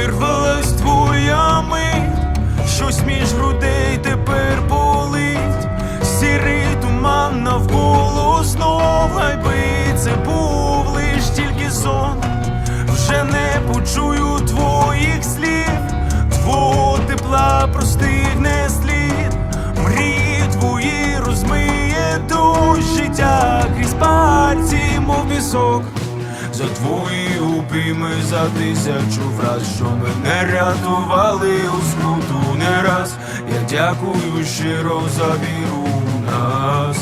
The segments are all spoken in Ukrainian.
Обірвалась твоя мить, щось між грудей тепер болить, сірий туман навколо знов, хай би це був лиш тільки сон, вже не почую твоїх слів, твого тепла За твої обійми, за тисячу враз, що мене рятували у скруту не раз. Я дякую щиро за віру в нас.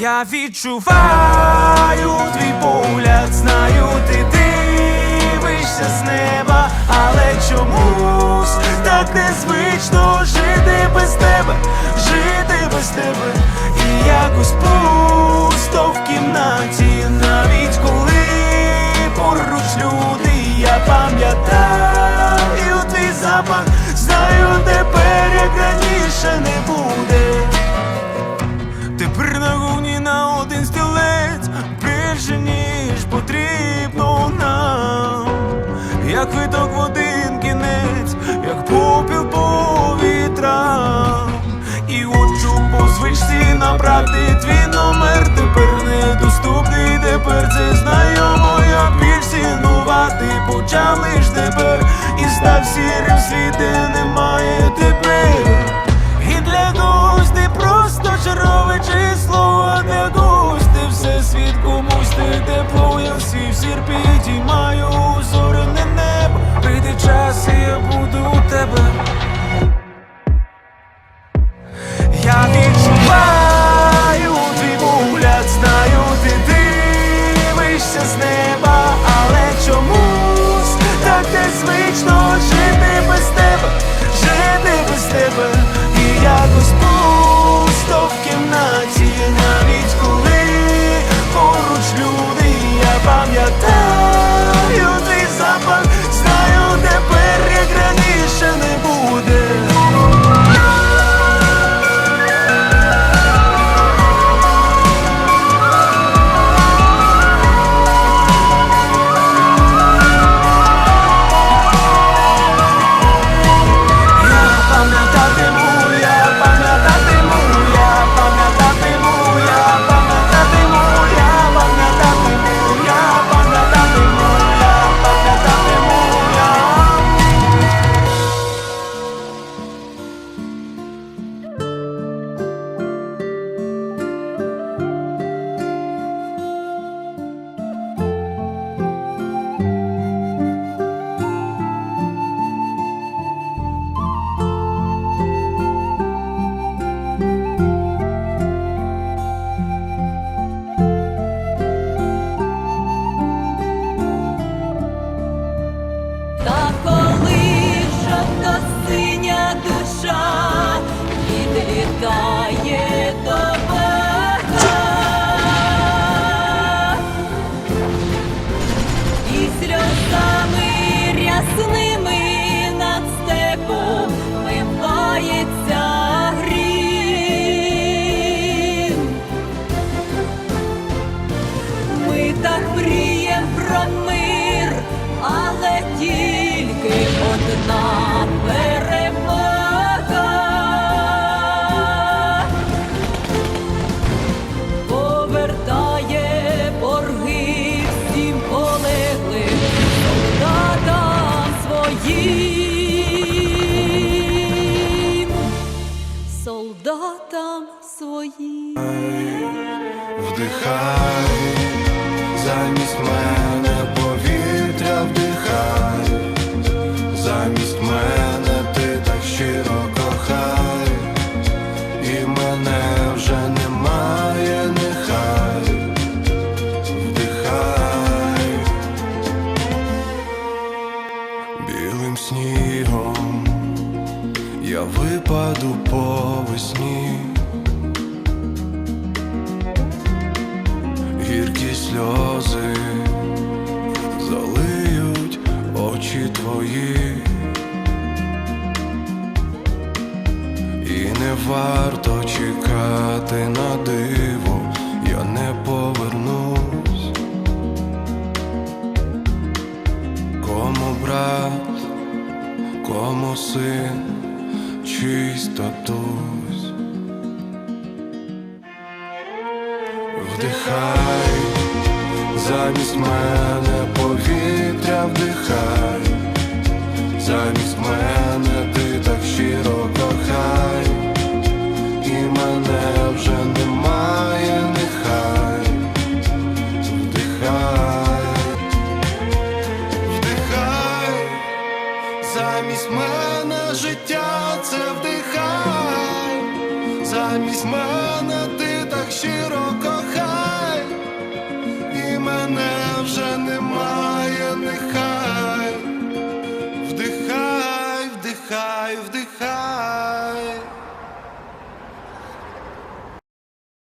Я відчуваю твій погляд, звичці твій номер, тепер недоступний, тепер це знайомо, я більш цінувати. Почав лиш тебе і став сірим світ, де немає тепер. І для когось ти просто чергове число, а для когось все світ комусь ти тепло, я всі всір підіймаю своїм, солдатам своїм. Вдихай, замість мене повітря вдихай, замість мене ти так щиро кохай, і мене я випаду по весні. гіркі сльози залиють очі твої, і не варто чекати на диво, я не повернусь. Вдихай, замість мене повітря вдихай, замість мене ти так щиро кохай, і мене вже немає, нехай, вдихай, вдихай, замість мене життя це вдихай, замість мене